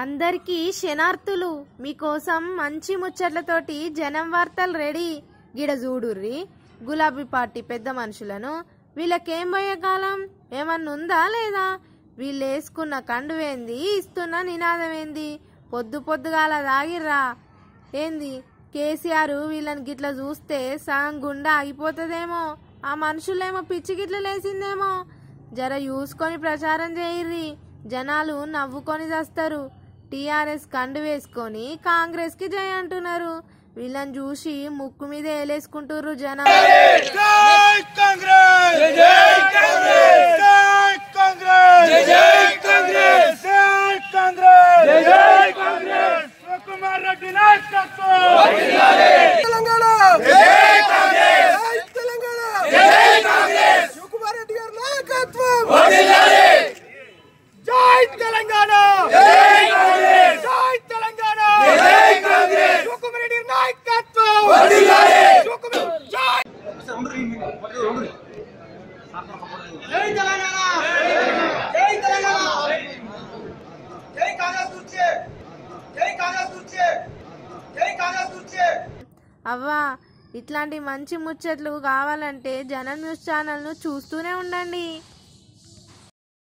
అందరికీ శనార్థులు మీకోసం మంచి ముచ్చట్లతోటి జనం వార్తలు రెడీ. గిడ చూడుర్రి గులాబీ పార్టీ పెద్ద మనుషులను వీళ్ళకేం పోయే కాలం ఏమన్నా ఉందా లేదా? వీళ్ళు వేసుకున్న కండువేంది? ఇస్తున్న నినాదమేంది? పొద్దు పొద్దుగాల తాగిర్రా ఏంది? కేసీఆర్ వీళ్ళని గిట్ల చూస్తే సగం గుండె ఆగిపోతుందేమో? ఆ మనుషులేమో పిచ్చి గిట్ల లేసిందేమో? జర చూసుకొని ప్రచారం చేయిర్రి జనాలు నవ్వుకొని చేస్తారు. టీఆర్ఎస్ కండు వేసుకొని కాంగ్రెస్కి జయ అంటున్నారు. వీళ్ళని చూసి ముక్కు మీద ఏలేసుకుంటుర్రు జనాలు జై అవ్వా ఇట్లాంటి మంచి ముచ్చట్లు కావాలంటే జనం న్యూస్ ఛానల్ను చూస్తూనే ఉండండి.